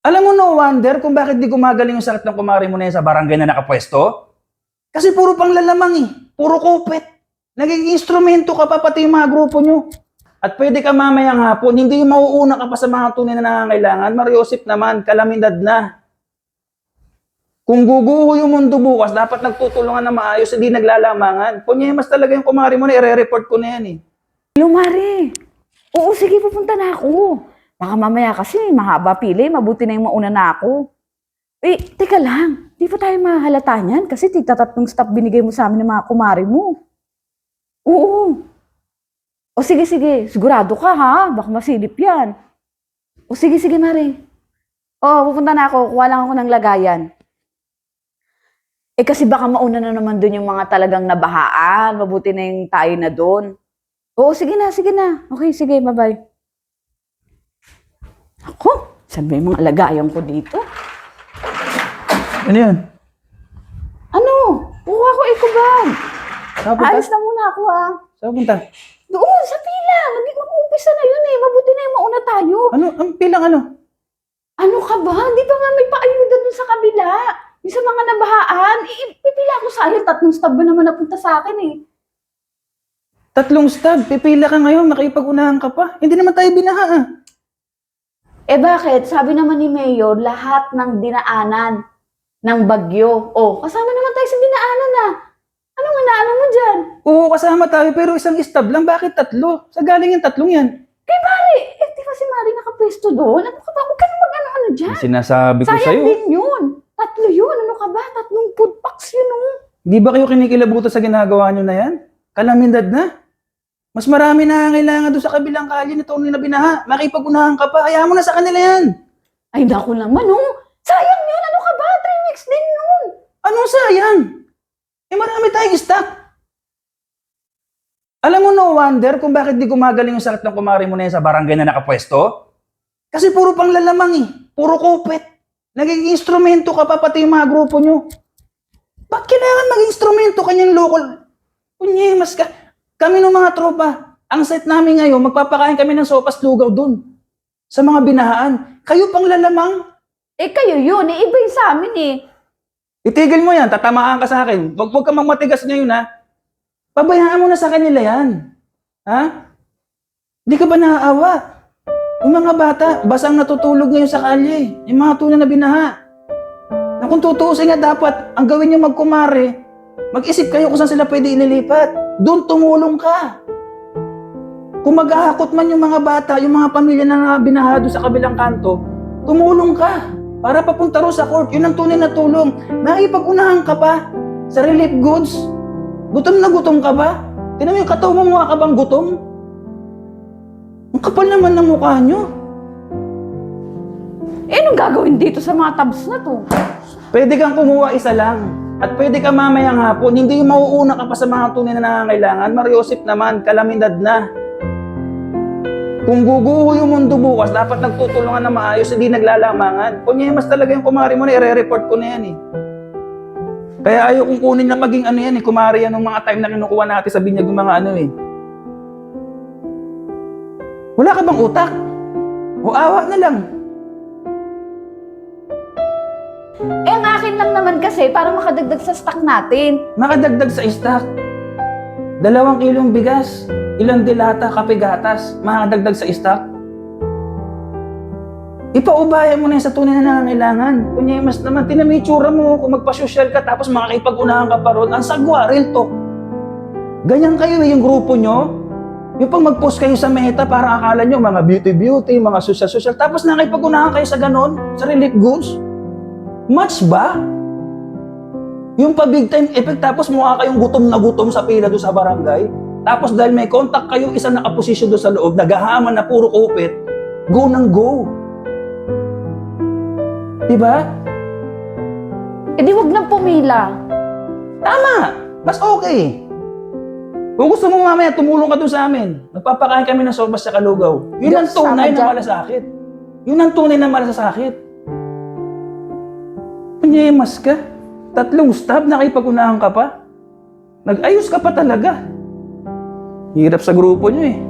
Alam mo no wonder kung bakit di gumagaling yung sakit ng kumari mo na yan sa barangay na nakapwesto? Kasi puro pang lalamang eh. Puro kupit. Nagiging instrumento ka pa pati yung mga grupo nyo. At pwede ka mamayang hapon, hindi mauuna ka pa sa mga tunay na nangangailangan. Mariosip naman, kalamidad na. Kung guguho yung mundo bukas, dapat nagtutulungan na maayos, hindi naglalamangan. Kunyemas talaga yung kumari mo na, ire-report ko na yan eh. Lumari. Oo, sige, pupunta na ako. Baka mamaya kasi mahaba pili, mabuti na yung mauna na ako. Eh, teka lang. Di pa tayo mahalata niyan kasi tigta tatlong stop binigay mo sa amin ng mga kumari mo. Oo. O sige, sige. Sigurado ka ha. Baka masilip yan. O sige, sige, Mari. O, pupunta na ako. Kuha lang ako ng lagayan. Eh kasi baka mauna na naman dun yung mga talagang nabahaan. Mabuti na yung tayo na dun. Oo, sige na, sige na. Okay, sige, bye-bye. Ako, saan ba yung mga lagayan ko dito? Ano yan? Ano? Kuha ko eco bag. Saan punta? Alis na muna ako ah. Saan punta? Doon, sa pila. Naging mag-uumpisa na yun eh. Mabuti na yung mauna tayo. Ano? Ang pilang ano? Ano ka ba? Di ba nga may paayuda dun sa kabila? Yung sa mga nabahaan. Eh, pipila ko sa'yo. Tatlong stab ba naman napunta sa akin eh. Tatlong stab. Pipila ka ngayon, makipag-unahan ka pa. Hindi naman tayo binaha ah. Eh bakit? Sabi naman ni Mayor, lahat ng dinaanan ng bagyo. Oh, kasama naman tayo sa dinaanan ah. Anong inaano mo dyan? Oo, kasama tayo, pero isang stab lang. Bakit tatlo? Sa galing yung tatlong yan. Kay Mari, eh di ba si Mari nakapwesto doon? Ano ka ba? Huwag ka na mag-ano-ano dyan. Sinasabi ko Sayang sa'yo. din yun. Tatlo yun. Ano ka ba? Tatlong food packs yun oh. Di ba kayo kinikilabutan sa ginagawa nyo na yan? Kalamindad na. Mas marami na kailangan doon sa kabilang kalye na tunay na binaha. Makipag-unahan ka pa. Hayaan mo na sa kanila yan. Ay, naku naman oh. Sayang yun. Ano ka ba? Three weeks din yun. Anong sayang? Eh marami tayong stock. Alam mo no wonder kung bakit di gumagaling yung sakit ng kumari mo na yan sa barangay na nakapwesto? Kasi puro pang lalamang eh. Puro kupit. Nagiging instrumento ka pa pati yung mga grupo nyo. Ba't kailangan maging instrumento kanyang local? Kunyemas ka. Kami ng mga tropa, ang set namin ngayon, magpapakain kami ng sopas lugaw dun. Sa mga binahaan. Kayo pang lalamang. Eh kayo yun. Eh iba yung sa amin eh. Itigil mo yan, tatamaan ka sa akin. Huwag huwag ka magmatigas ngayon, ha? Pabayaan mo na sa kanila yan. Ha? Hindi ka ba naaawa? Yung mga bata, basang natutulog ngayon sa kalye. Yung mga tunay na binaha. Na kung tutuusin nga dapat, ang gawin nyo magkumare, mag-isip kayo kung saan sila pwede ililipat. Doon tumulong ka. Kung maghahakot man yung mga bata, yung mga pamilya na binahado sa kabilang kanto, tumulong ka. Para papunta ro sa court, yun ang tunay na tulong. Nakipag-unahan ka pa sa relief goods. Gutom na gutom ka ba? Tinan mo yung katawan mo, mukha ka bang gutom? Ang kapal naman ng mukha nyo. Eh anong gagawin dito sa mga tabs na to? Pwede kang kumuha isa lang. At pwede ka mamayang hapon, hindi mauuna ka pa sa mga tunay na nangangailangan. Mariosip naman, kalamidad na. Kung guguho yung mundo bukas, dapat nagtutulungan na maayos, hindi naglalamangan. Kunyemas talaga yung kumari mo na, ire-report ko na yan eh. Kaya ayaw kong kunin na maging ano yan eh, kumari yan ng mga time na kinukuha natin sa binyag yung mga ano eh. Wala ka bang utak? O awa na lang. Eh ang akin lang naman kasi para makadagdag sa stock natin. Makadagdag sa stock. Dalawang kilong bigas, ilang dilata, kape gatas, makadagdag sa stock. Ipaubaya mo na yan sa tunay na nangangailangan. Kunya, mas naman, itsura mo, kung magpa-social ka, tapos makakipag-unahan ka pa ron, ang sagwa, real talk. Ganyan kayo eh, yung grupo nyo. Yung pag mag-post kayo sa meta, para akala nyo, mga beauty-beauty, mga social-social, tapos nakipag-unahan kayo sa ganon, sa relief goods. Match ba? Yung pa big time effect tapos mukha kayong gutom na gutom sa pila doon sa barangay. Tapos dahil may contact kayo, isang nakaposisyon doon sa loob, naghahaman na puro kupit, go nang go. Diba? Eh di wag nang pumila. Tama! Mas okay. Kung gusto mo mamaya, tumulong ka doon sa amin. Magpapakain kami ng sorbas sa kalugaw. Yun ang tunay na malasakit. Yun ang tunay na malasakit. Panyemas ka. Tatlong stab, nakipag-unahan ka pa. Nag-ayos ka pa talaga. Hirap sa grupo nyo eh.